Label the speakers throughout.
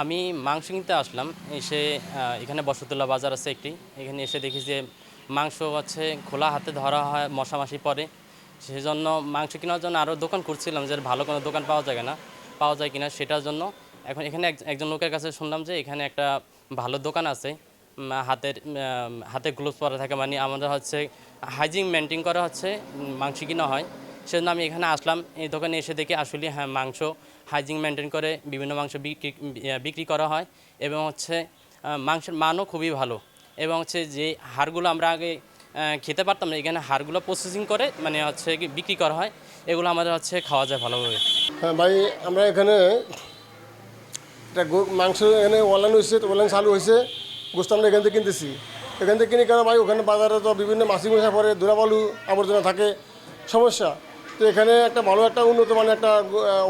Speaker 1: আমি মাংস কিনতে আসলাম, এসে এখানে বসতুল্লা বাজার আছে একটি। এখানে এসে দেখি যে মাংস হচ্ছে খোলা হাতে ধরা হয় মশা মাসি পরে। সেজন্য মাংস কেনার জন্য আরও দোকান করছিলাম যে ভালো কোনো দোকান পাওয়া যায় না পাওয়া যায় কিনা সেটার জন্য। এখন এখানে এক- একজন লোকের কাছে শুনলাম যে এখানে একটা ভালো দোকান আছে হাতের হাতে গ্লোভস পরা থাকে মানে আমাদের হচ্ছে হাইজিন মেনটেন করা হচ্ছে মাংস কিনা হয়। সেজন্য আমি এখানে আসলাম। এই দোকানে এসে দেখি আসলে হ্যাঁ মাংস হাইজিন মেনটেন করে বিভিন্ন মাংস বিক্রি বিক্রি করা হয় এবং হচ্ছে মাংসের মানও খুবই ভালো এবং হচ্ছে যে হাড়গুলো আমরা আগে খেতে পারতাম না, এখানে হাড়গুলো প্রসেসিং করে মানে হচ্ছে বিক্রি করা হয়। এগুলো আমাদের হচ্ছে খাওয়া যায় ভালোভাবে।
Speaker 2: হ্যাঁ ভাই, আমরা এখানে এটা মাংস এখানে অনলাইন হয়েছে, অনলাইন চালু হয়েছে, গোস্ত আমরা এখান থেকে কিনতেছি। এখান থেকে কিনে কেন ভাই, ওখানে বাজারে তো বিভিন্ন মাছি মশা পরে ধুলাবালু আবর্জনা থাকে, সমস্যা। তো এখানে একটা ভালো একটা উন্নত মানের একটা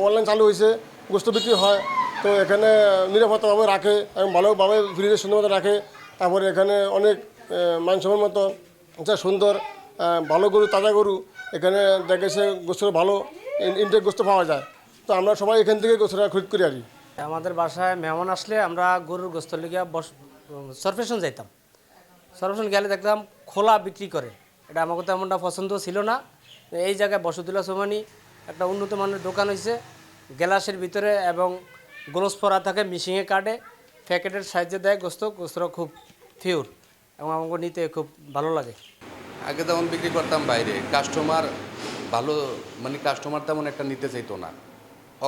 Speaker 2: অনলাইন চালু হয়েছে, গোস্ত বিক্রি হয়। তো এখানে নিরাপত্তাভাবে রাখে এবং ভালোভাবে ফ্রিজে সুন্দর মতো রাখে। তারপরে এখানে অনেক মাংসের মতো যা সুন্দর ভালো গরু, তাজা গরু, এখানে দেখেছে গোস্ত ভালো ইনটেক গোস্ত পাওয়া যায়। তো আমরা সবাই এখান থেকে গোস্তটা খরিদ করি আর
Speaker 3: আমাদের বাসায় মেহমান আসলে আমরা গরুর গোস্ত লিগে বস সরফেশন যাইতাম সরফেশন গেলে দেখতাম খোলা বিক্রি করে। এটা আমাকে তেমনটা পছন্দ ছিল না। এই জায়গায় বসতুল্লা সোমানি একটা উন্নত মানের দোকান হয়েছে গ্লাসের ভিতরে এবং গ্লোভস পরা থাকে মিশিংয়ে কাটে, প্যাকেটের সাহায্যে দেয় গোস্ত, গোস্তটা খুব ফিউর এবং আমাকে নিতে খুব ভালো লাগে।
Speaker 4: আগে যেমন বিক্রি করতাম বাইরে কাস্টমার ভালো মানে কাস্টমার তেমন একটা নিতে চাইতো না।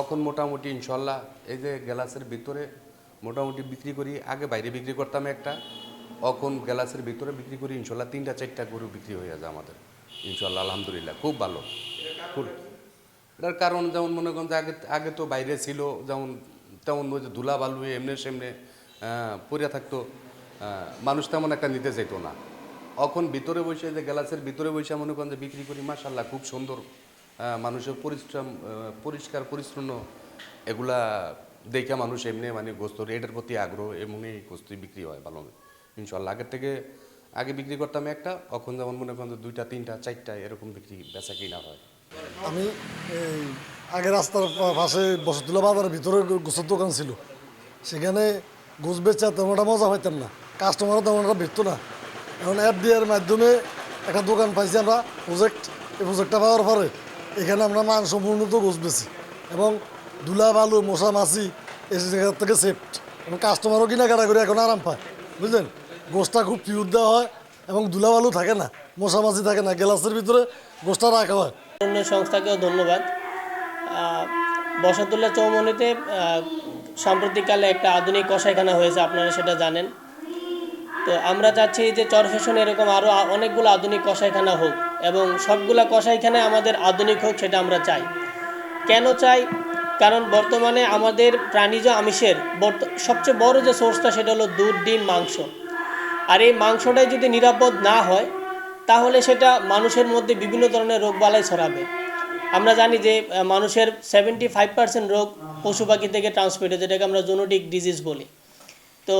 Speaker 4: এখন মোটামুটি ইনশাল্লাহ এই যে গ্লাসের ভিতরে মোটামুটি বিক্রি করি, আগে বাইরে বিক্রি করতাম একটা, এখন গ্লাসের ভিতরে বিক্রি করি, ইনশাল্লাহ তিনটা চারটা গরু বিক্রি হয়ে যায় আমাদের। ইনশাল্লাহ আলহামদুলিল্লাহ, খুব ভালো। এটার কারণ যেমন মনে করেন যে আগে আগে তো বাইরে ছিল, যেমন তেমন ওই যে ধুলা বালু এমনি সেমনে পড়ে থাকতো মানুষ তেমন একটা নিতে যেত না। এখন ভিতরে বসে যে গ্লাসের ভিতরে বসে মনে করেন যে বিক্রি করি মাসাল্লাহ খুব সুন্দর মানুষের পরিশ্রম পরিষ্কার, পরিচ্ছন্ন, এগুলা দেখে মানুষ এমনি মানে গোস্ত এটার প্রতি আগ্রহ এমনি গোস্ত বিক্রি হয় ভালো। ইনশাল্লাহ আগের থেকে আগে বিক্রি করতাম একটা, এখন যেমন মনে করেন দুইটা, তিনটা, চারটা এরকম বিক্রি বেচা কিনা হয়।
Speaker 5: আমি আগে রাস্তার পাশে বসতুলা বাজারের ভিতরে গোসের দোকান ছিল। সেখানে গোস বেচা তেমন একটা মজা পাইতাম না। কাস্টমারও তেমন একটা বেচতো না। এখন অ্যাপ দেওয়ার মাধ্যমে একটা দোকান পাইছি আমরা প্রজেক্ট এই প্রজেক্টটা পাওয়ার পরে এখানে আমরা উন্নত গোস বেছি এবং ধুলা বালু, মশা মাছি, এই জায়গা থেকে সেফট এবং কাস্টমারও কেনাকাটা করে এখন আরাম পায়। বুঝলেন? গোসটা খুব পিওর দেওয়া হয় এবং ধুলা বালু থাকে না মশা মাছি থাকে না গ্লাসের ভিতরে গোসটা রাখা হয়।
Speaker 3: অন্য সংস্থাকেও ধন্যবাদ। বসতুল্লাহ চৌমনিতে সাম্প্রতিককালে একটা আধুনিক কষাইখানা হয়েছে, আপনারা সেটা জানেন। তো আমরা চাচ্ছি যে চরফেশন এরকম আরও অনেকগুলো আধুনিক কষাইখানা হোক এবং সবগুলো কষাইখানায় আমাদের আধুনিক হোক সেটা আমরা চাই। কেন চাই? কারণ বর্তমানে আমাদের প্রাণীজ আমিষের সবচেয়ে বড় যে সোর্সটা সেটা হলো দুধ, ডিম, মাংস। আর এই মাংসটাই যদি নিরাপদ না হয়, তাহলে সেটা মানুষের মধ্যে বিভিন্ন ধরনের রোগবালাই ছড়াবে। আমরা জানি যে মানুষের সেভেন্টি ফাইভ পার্সেন্ট রোগ পশু পাখি থেকে ট্রান্সমিট হয় যেটাকে আমরা জোনোটিক ডিজিজ বলি। তো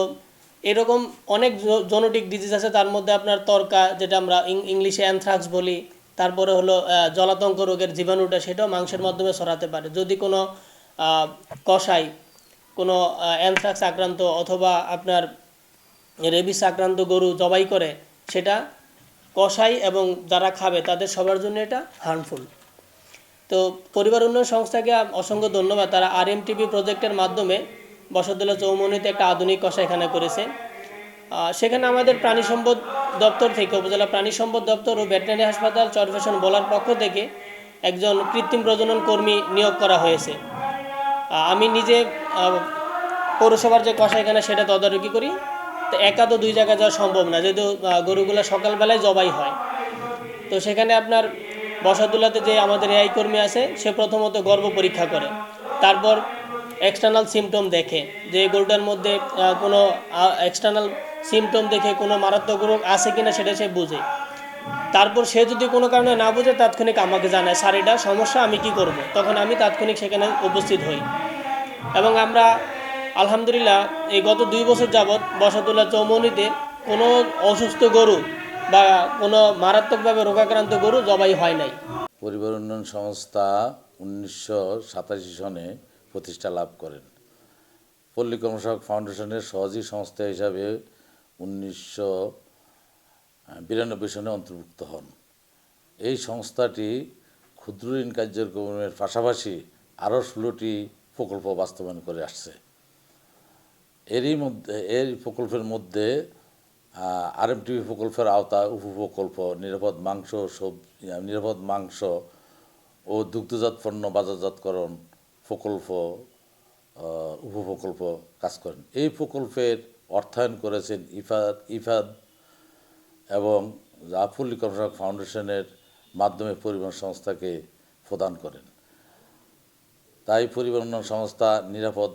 Speaker 3: এরকম অনেক জোনোটিক ডিজিজ আছে, তার মধ্যে আপনার তর্কা, যেটা আমরা ইংলিশে অ্যানথ্রাক্স বলি, তারপরে হলো জলাতঙ্ক রোগের জীবাণুটা, সেটাও মাংসের মাধ্যমে ছড়াতে পারে। যদি কোনো কষাই কোনো অ্যানথ্রাক্স আক্রান্ত অথবা আপনার রেবিস আক্রান্ত গরু জবাই করে, সেটা কষাই এবং যারা খাবে তাদের সবার জন্য এটা হার্মফুল তো পরিবার উন্নয়ন সংস্থাকে অসংখ্য ধন্যবাদ। তারা আর এম টিভি প্রজেক্টের মাধ্যমে বসতলা চৌমনিতে একটা আধুনিক কষাইখানা করেছে। সেখানে আমাদের প্রাণী সম্পদ দপ্তর থেকে, উপজেলা প্রাণী সম্পদ দপ্তর ও ভেটেরিনারি হাসপাতাল চরফেশন বলার পক্ষ থেকে একজন কৃত্রিম প্রজনন কর্মী নিয়োগ করা হয়েছে। আমি নিজে পৌরসভার যে কষাইখানা সেটা তদারকি করি। তো একা তো দুই জায়গায় যাওয়া সম্ভব না, যেহেতু গরুগুলো সকালবেলায় জবাই হয়। তো সেখানে আপনার বসাদুলাতে যে আমাদের এআই কর্মী আছে, সে প্রথমত গর্ভ পরীক্ষা করে। তারপর এক্সটার্নাল সিমটম দেখে, যে গরুটার মধ্যে কোনো এক্সটার্নাল সিমটম দেখে কোনো মারাত্মক রোগ আছে কিনা সেটা সে বুঝে। তারপর সে যদি কোনো কারণে না বুঝে, তাৎক্ষণিক আমাকে জানায়, স্যার সমস্যা, আমি কি করব? তখন আমি তাৎক্ষণিক সেখানে উপস্থিত হই। এবং আমরা আলহামদুলিল্লাহ, এই গত দুই বছর যাবৎ বসাতুল্লাহ চৌমনিতে কোনো অসুস্থ গরু বা কোনো মারাত্মকভাবে রোগাক্রান্ত গরু জবাই হয় নাই।
Speaker 6: পরিবার উন্নয়ন সংস্থা উনিশশো সাতাশি সনে প্রতিষ্ঠা লাভ করেন। পল্লী কর্মসহায়ক ফাউন্ডেশনের সহযোগী সংস্থা হিসাবে উনিশশো বিরানব্বই সনে অন্তর্ভুক্ত হন। এই সংস্থাটি ক্ষুদ্র ঋণ কার্যক্রমের পাশাপাশি আরও ষোলোটি প্রকল্প বাস্তবায়ন করে আসছে। এরই মধ্যে এই প্রকল্পের মধ্যে আরএমটিভি প্রকল্পের আওতায় উপপ্রকল্প, নিরাপদ মাংস, সব নিরাপদ মাংস ও দুগ্ধজাত পণ্য বাজারজাতকরণ প্রকল্প উপপ্রকল্প কাজ করেন। এই প্রকল্পের অর্থায়ন করেছেন ইফাদ ইফাদ এবং জাফুল কর্মসহায়ক ফাউন্ডেশনের মাধ্যমে পরিবহন সংস্থাকে প্রদান করেন। তাই পরিবহন সংস্থা নিরাপদ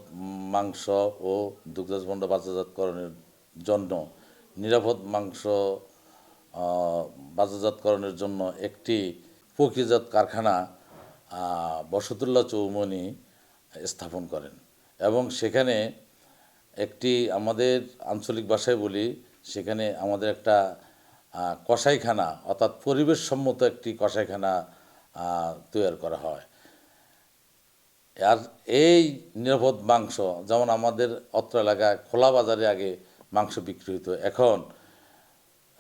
Speaker 6: মাংস ও দুগ্ধজাত পণ্য বাজারজাতকরণের জন্য নিরাপদ মাংস বাজারজাতকরণের জন্য একটি প্রক্রিয়াজাত কারখানা আহ, বসতুল্লাহ চৌমনি স্থাপন করেন। এবং সেখানে একটি আমাদের আঞ্চলিক ভাষায় বলি সেখানে আমাদের একটা কষাইখানা অর্থাৎ পরিবেশসম্মত একটি কষাইখানা তৈরি করা হয়। আর এই নিরাপদ মাংস, যেমন আমাদের অত্র এলাকায় খোলা বাজারে আগে মাংস বিক্রি হতো এখন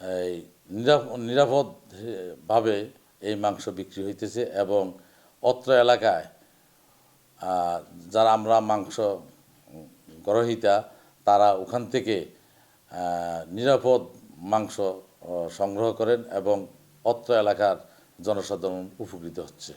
Speaker 6: এই নিরাপ- নিরাপদভাবে এই মাংস বিক্রি হইতেছে এবং অত্র এলাকায় যারা আমরা মাংস গ্রহিতা, তারা ওখান থেকে নিরাপদ মাংস সংগ্রহ করেন এবং অত্র এলাকার জনসাধারণ উপকৃত হচ্ছে।